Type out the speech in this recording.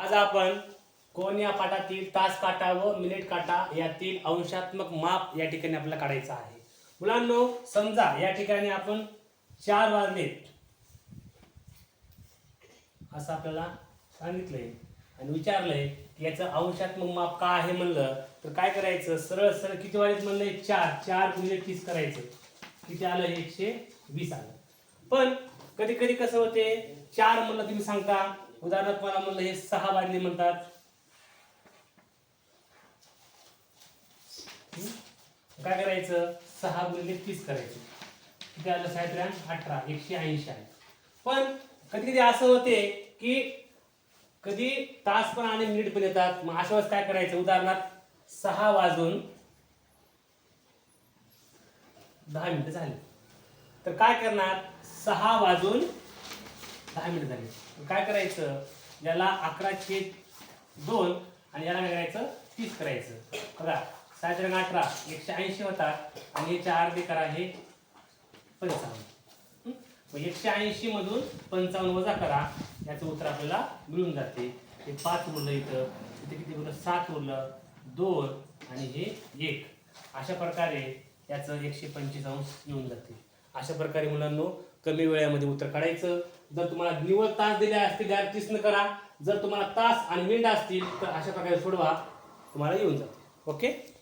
आज आपण कोण या पाठातील तास काटा व मिनिट काटा यातील अंशात्मक माप या ठिकाणी आपल्याला काढायचं आहे. मुलांनो समजा या ठिकाणी आपण चार वाजलेत असं आपल्याला सांगितलंय आणि विचारलंय की याचं अंशात्मक माप का आहे म्हणलं तर काय करायचं? सरळ सरळ किती वाजलेत म्हणलंय चार चार गुणिले तीस करायचं. किती आलं? एकशे वीस आलं. पण कधी कधी कसं होते? चार म्हणलं तुम्ही सांगता. उदाहरणार्थ मला म्हणलं हे सहा वाजले म्हणतात. काय करायचं? सहा गुणिले तीस करायचं. किती आलं साहेब अठरा एकशे ऐंशी आहे. पण कधी कधी असं होते की कधी तास पण आणि मिनिट पण येतात. मग अशा वेळेस काय करायचं? उदाहरणार्थ सहा वाजून दहा मिनिटं झाली. तर काय करणार? सहा वाजून दहा मिनिट झाली. मग काय करायचं? याला अकराशे दोन आणि याला काय करायचं? तीस करायचं. बघा सात रंग अठरा एकशे ऐंशी होतात आणि याच्या अर्धे करा हे पंचावन्न. मग एकशे ऐंशी मधून पंचावन्न वजा करा याचं उत्तर आपल्याला मिळून जाते. हे पाच उरलं इथं. इथे किती उरलं सात उरलं दोन आणि हे एक. अशा प्रकारे याचं एकशे पंचवीस अंश येऊन जाते. अशा प्रकारे मुलांनो कमी वेळामध्ये उत्तर काढायचं. जर तुम्हाला निवड तास दिले असतील डायरेक्ट तीसनं न करा. जर तुम्हाला तास आणि मिनिट असतील तर अशा प्रकारे सोडवा. तुम्हाला येऊन जाते ओके?